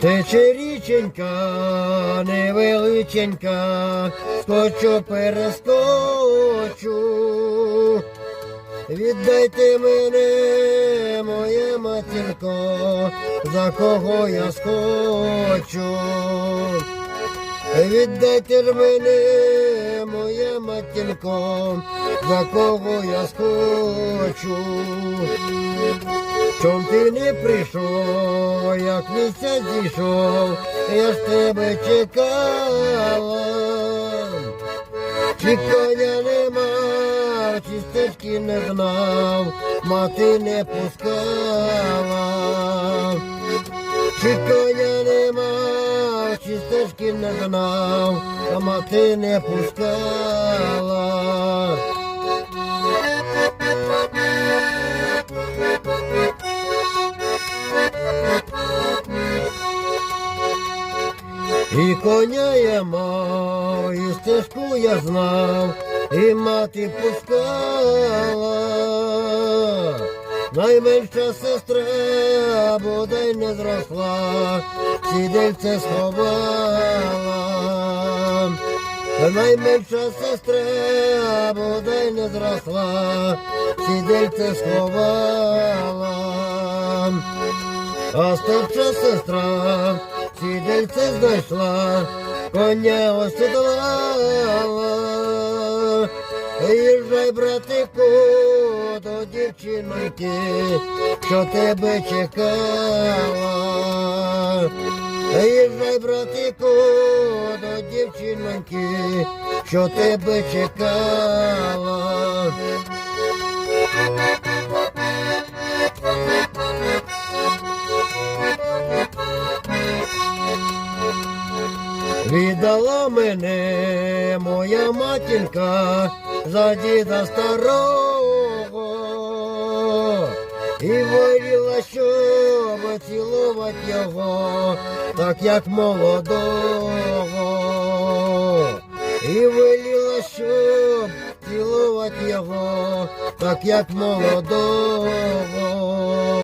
Тече річенька, невеличенька, скочу перескочу. Віддайте мене, моє матінко, за кого я схочу. Віддайте мене, моє матінко, за кого я схочу. Чом ти не прийшов, як місяць зійшов, я ж тебе чекала. Чи коня нема, чи стежки не знав, мати не пускала. Чи коня нема, чи не знав, а мати не пускала. І коня я мав, і стежку я знав, і мати пускала. Найменша сестра бодай не зросла, сідельце сховала. Найменша сестра бодай не зросла, сідельце сховала. А старша сестра сідельце знайшла, коня осідлала. Їжджай, братику, до дівчиноньки, що тебе чекала. Їжджай, братику, до дівчиноньки, що тебе чекала. Віддала мене моя матінка за діда старого і воліла, щоб цілувати його, так як молодого, і виліла, щоб цілувати його, так як молодого.